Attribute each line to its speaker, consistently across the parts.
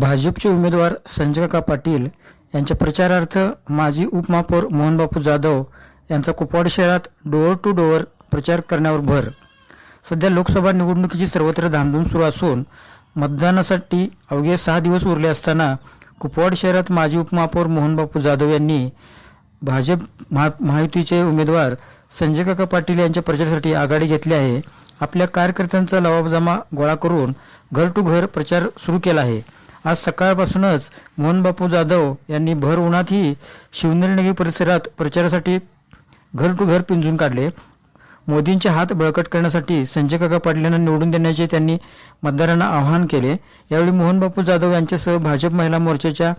Speaker 1: भाजपचे उमेदवार संजय काका पाटील यांच्या प्रचारार्थ माजी उपमहापौर मोहनबापू जाधव यांचा कुपवाड शहरात डोअर टू डोअर प्रचार करण्यावर भर. सध्या लोकसभा निवडणुकीची सर्वत्र धामधूम सुरू असून मतदानासाठी अवघे सहा दिवस उरले असताना कुपवाड शहरात माजी उपमहापौर मोहनबापू जाधव यांनी भाजप महा महायुतीचे उमेदवार संजय काका पाटील यांच्या प्रचारासाठी आघाडी घेतली आहे. आपल्या कार्यकर्त्यांचा लवाबजामा गोळा करून घर टू घर प्रचार सुरू केला आहे. आज सकाळपासूनच मोहनबापू जाधव यांनी भर उन्हातही शिवनेरी परिसरात प्रचारासाठी घर टू घर पिंजून काढले. मोदींचे हात बळकट करण्यासाठी संजय काका पाटील यांना निवडून देण्याचे त्यांनी मतदारांना आवाहन केले. यावेळी मोहनबापू जाधव यांच्यासह भाजप महिला मोर्चाच्या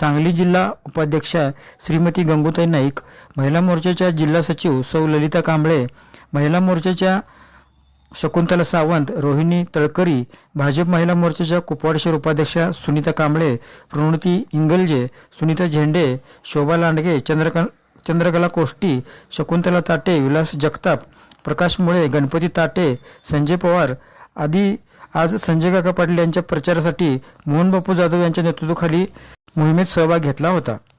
Speaker 1: सांगली जिल्हा उपाध्यक्षा श्रीमती गंगूताई नाईक महिला मोर्चाच्या जिल्हा सचिव सौ ललिता कांबळे महिला मोर्चाच्या शकुंतला सावंत रोहिणी तळकरी भाजप महिला मोर्चाच्या कुपवाड शहर उपाध्यक्षा सुनीता कांबळे प्रणुती इंगलजे सुनीता झेंडे शोभा लांडगे चंद्रका चंद्रकला कोष्टी शकुंतला ताटे विलास जगताप प्रकाश मुळे गणपती ताटे संजय पवार आदी आज संजय काका पाटील यांच्या प्रचारासाठी मोहन बापू जाधव यांच्या नेतृत्वाखाली मोहिमेत सहभाग घेतला होता.